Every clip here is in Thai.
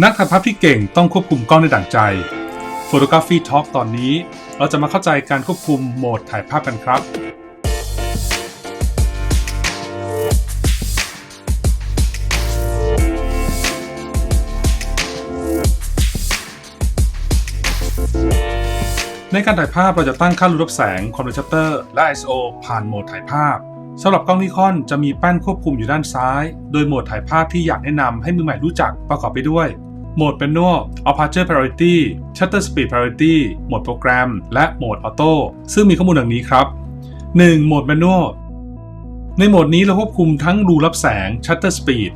นักถ่ายภาพที่เก่งต้องควบคุมกล้องได้ดั่งใจ Photography Talk ตอนนี้ เราจะมาเข้าใจการควบคุมโหมดถ่ายภาพกันครับ ในการถ่ายภาพเราจะตั้งค่ารูรับแสงความเร็วชัตเตอร์และ ISO ผ่านโหมดถ่ายภาพ สำหรับกล้องนิคอนจะมีแป้นควบคุมอยู่ด้านซ้าย โดยโหมดถ่ายภาพที่อยากแนะนำให้มือใหม่รู้จักประกอบไปด้วย โหมด Manual Aperture Priority Shutter Speed Priority โหมดโปรแกรม และโหมด Auto ซึ่งมีข้อมูลดังนี้ครับ 1. โหมด Manual ในโหมดนี้เราควบคุมทั้งรูรับแสง Shutter Speed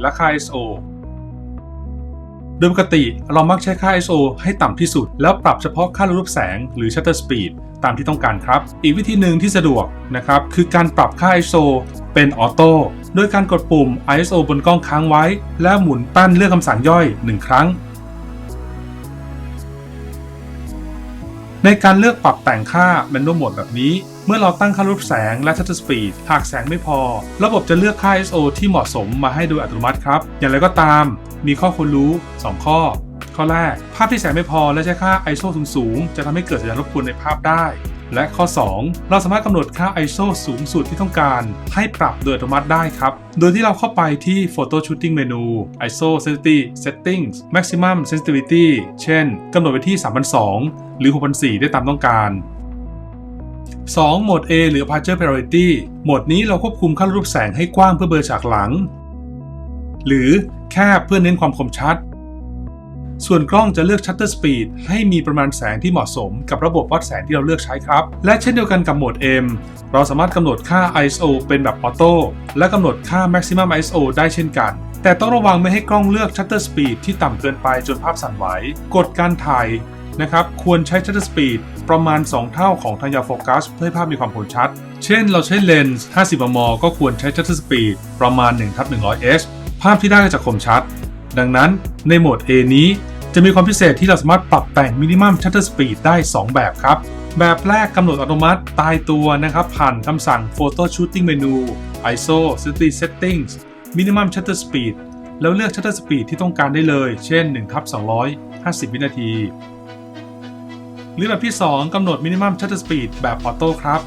และค่า ISO ดยปกติเรามักใช้ค่า ISO ให้ต่ำที่สุด แล้วปรับเฉพาะค่ารูปแสงหรือ shutter speed ตามที่ต้องการครับ อีกวิธีหนึ่งที่สะดวกนะครับ คือการปรับค่า ISO เป็นออโต้โดยการกดปุ่ม ISO บนกล้องค้างไว้ แล้วหมุนแป้นเลือกคำสั่งย่อย 1 ครั้ง ในการเลือกปรับแต่งค่า Manual Mode แบบนี้ เมื่อเราตั้งค่ารูปแสงและ Shutter Speed หากแสงไม่พอ ระบบจะเลือกค่า ISO ที่เหมาะสมมาให้โดยอัตโนมัติครับ อย่างไรก็ตาม มีข้อควรรู้ 2 ข้อ ข้อแรก ภาพที่แสงไม่พอและใช้ค่า ISO สูงๆจะทำให้เกิดสัญญาณรบกวนในภาพได้และข้อ 2 เราสามารถกำหนดค่า ISO สูงสุดที่ต้องการ ให้ปรับโดยอัตโนมัติได้ครับ โดยที่เราเข้าไปที่ Photo Shooting Menu ISO Sensitivity Settings Maximum Sensitivity เช่นกำหนดไว้ที่ 3002 หรือ 6004 ได้ตามต้องการ 2. โหมด A หรือ Aperture Priority โหมดนี้เราควบคุมค่ารูปแสงให้กว้างเพื่อเบลอฉากหลัง หรือแคบเพื่อเน้นความคมชัด ส่วนกล้องจะเลือก Shutter Speed ให้มีประมาณแสงที่เหมาะสมกับระบบวัดแสงที่เราเลือกใช้ครับ และเช่นเดียวกันกับโหมด M เราสามารถกำหนดค่า ISO เป็นแบบออโต้และกำหนดค่า Maximum ISO ได้เช่นกันแต่ต้องระวังไม่ให้กล้องเลือก Shutter Speed ที่ต่ำเกินไปจนภาพสั่นไหว กดการถ่าย นะครับควรใช้ Shutter Speed ประมาณ 2 เท่าของทางยาโฟกัสเพื่อให้ภาพมีความคมชัด เช่นเราใช้เลนส์ 50 มม ก็ควรใช้ Shutter Speed ประมาณ1ทับ 100 h ภาพที่ได้ก็จะคมชัด ดังนั้นในโหมด A นี้จะมีความพิเศษที่เราสามารถปรับแต่ง Minimum Shutter Speed ได้ 2 แบบครับ แบบแรกกำหนดอัตโนมัติตายตัวนะครับผ่านคำสั่ง Photo Shooting Menu ISO Sensitivity Settings Minimum Shutter Speed แล้วเลือก Shutter Speed ที่ต้องการได้เลย เช่น1ทับ250 วินาที หรือแบบที่ 2กำหนด Minimum Shutter Speed แบบออโต้ครับ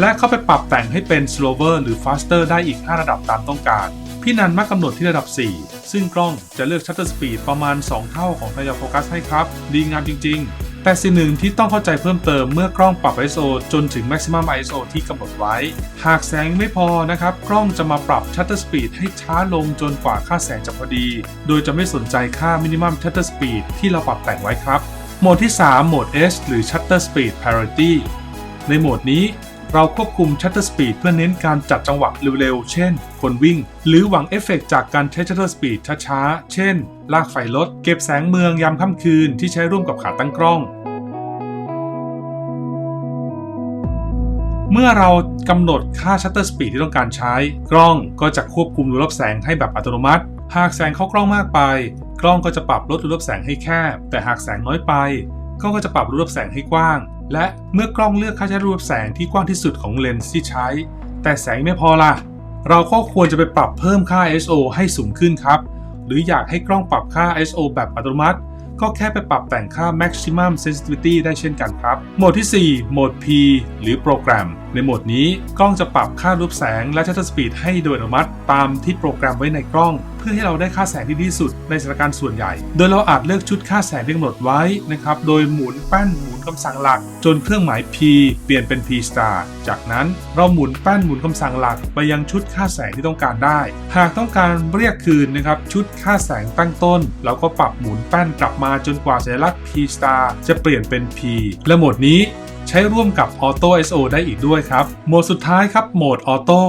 และเข้าไปปรับแต่งให้เป็น slower หรือ faster ได้อีก 5 ระดับตามต้องการ พี่นันมักกำหนดที่ระดับ 4 ซึ่งกล้องจะเลือก shutter speed ประมาณ 2 เท่าของทายาโฟกัสให้ครับ ดีงามจริง ๆ แต่สิ่งหนึ่งที่ต้องเข้าใจเพิ่มเติมเมื่อกล้องปรับ ISO จนถึง maximum ISO ที่กำหนดไว้ หากแสงไม่พอนะครับ กล้องจะมาปรับ shutter speed ให้ช้าลงจนกว่าค่าแสงจะพอดี โดยจะไม่สนใจค่า minimum shutter speed ที่เราปรับแต่งไว้ครับ โหมดที่ 3 โหมด S หรือ Shutter Speed Priority ในโหมดนี้เราควบคุม Shutter Speed เพื่อเน้นการจัดจังหวะเร็วๆ เช่น คนวิ่ง หรือหวังเอฟเฟกต์จากการใช้ Shutter Speed ช้าๆ เช่น ลากไฟรถ เก็บแสงเมืองยามค่ำคืนที่ใช้ร่วมกับขาตั้งกล้อง เมื่อเรากำหนดค่า Shutter Speed ที่ต้องการใช้ กล้องก็จะควบคุมรูรับแสงให้แบบอัตโนมัติ หากแสงเข้ากล้องมากไป กล้องก็จะปรับลดรูรับแสงให้แคบ แต่หากแสงน้อยไป กล้องก็จะปรับรูรับแสงให้กว้าง และเมื่อกล้องเลือกค่าใช้รูรับแสงที่กว้างที่สุดของเลนส์ที่ใช้ แต่แสงไม่พอล่ะ เราก็ควรจะไปปรับเพิ่มค่า ISO ให้สูงขึ้นครับ หรืออยากให้กล้องปรับค่า ISO แบบอัตโนมัติ ก็แค่ไปปรับแต่งค่า maximum sensitivity ได้เช่นกันครับ โหมดที่ 4 โหมด P หรือโปรแกรม ในโหมดนี้กล้องจะปรับค่ารูปแสงและ shutter speed ให้โดยอัตโนมัติ ตามที่โปรแกรมไว้ในกล้อง พื่อให้เราได้ค่าแสงที่ดีที่สุดในสถานการณ์ส่วนใหญ่ โดยเราอาจเลือกชุดค่าแสงที่กำหนดไว้นะครับ โดยหมุนแป้นหมุนคำสั่งหลัก จนเครื่องหมาย P เปลี่ยนเป็น P star จากนั้นเราหมุนแป้นหมุนคำสั่งหลัก ไปยังชุดค่าแสงที่ต้องการได้ หากต้องการเรียกคืนนะครับชุดค่าแสงตั้งต้น เราก็ปรับหมุนแป้นกลับมาจนกว่าสัญลักษณ์ P star จะเปลี่ยนเป็น P และโหมดนี้ใช้ร่วมกับ Auto ISO ได้อีกด้วยครับ โหมดสุดท้ายครับ โหมด Auto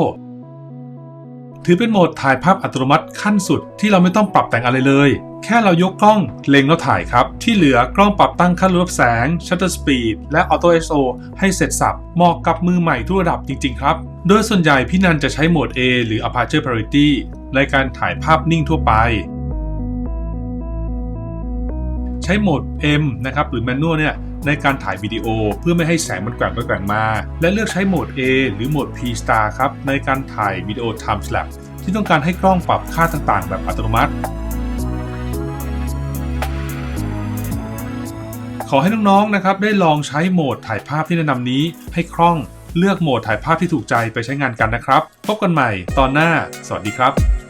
ถือเป็นโหมดถ่ายภาพอัตโนมัติขั้นสุดที่เราไม่ต้องปรับแต่งอะไรเลย แค่เรายกกล้องเล็งแล้วถ่ายครับ ที่เหลือกล้องปรับตั้งค่ารูรับแสง Shutter Speed และ Auto ISO ให้เสร็จสับเหมาะกับมือใหม่ทุกระดับจริง ๆ ครับ โดยส่วนใหญ่พี่นันจะใช้โหมด A หรือ Aperture Priority ในการถ่ายภาพนิ่งทั่วไป ใช้โหมด M นะครับหรือ Manual เนี่ยในการถ่ายวิดีโอเพื่อไม่ให้แสงมันแกว่งไปแกว่งมา และเลือกใช้โหมด A หรือโหมด P Star ครับในการถ่ายวิดีโอ Time Lapse ที่ต้องการให้กล้องปรับค่าต่างๆ แบบอัตโนมัติ ขอให้น้องๆนะครับได้ลองใช้โหมดถ่ายภาพที่แนะนำนี้ ให้คล่องเลือกโหมดถ่ายภาพที่ถูกใจไปใช้งานกันนะครับ พบกันใหม่ตอนหน้า สวัสดีครับ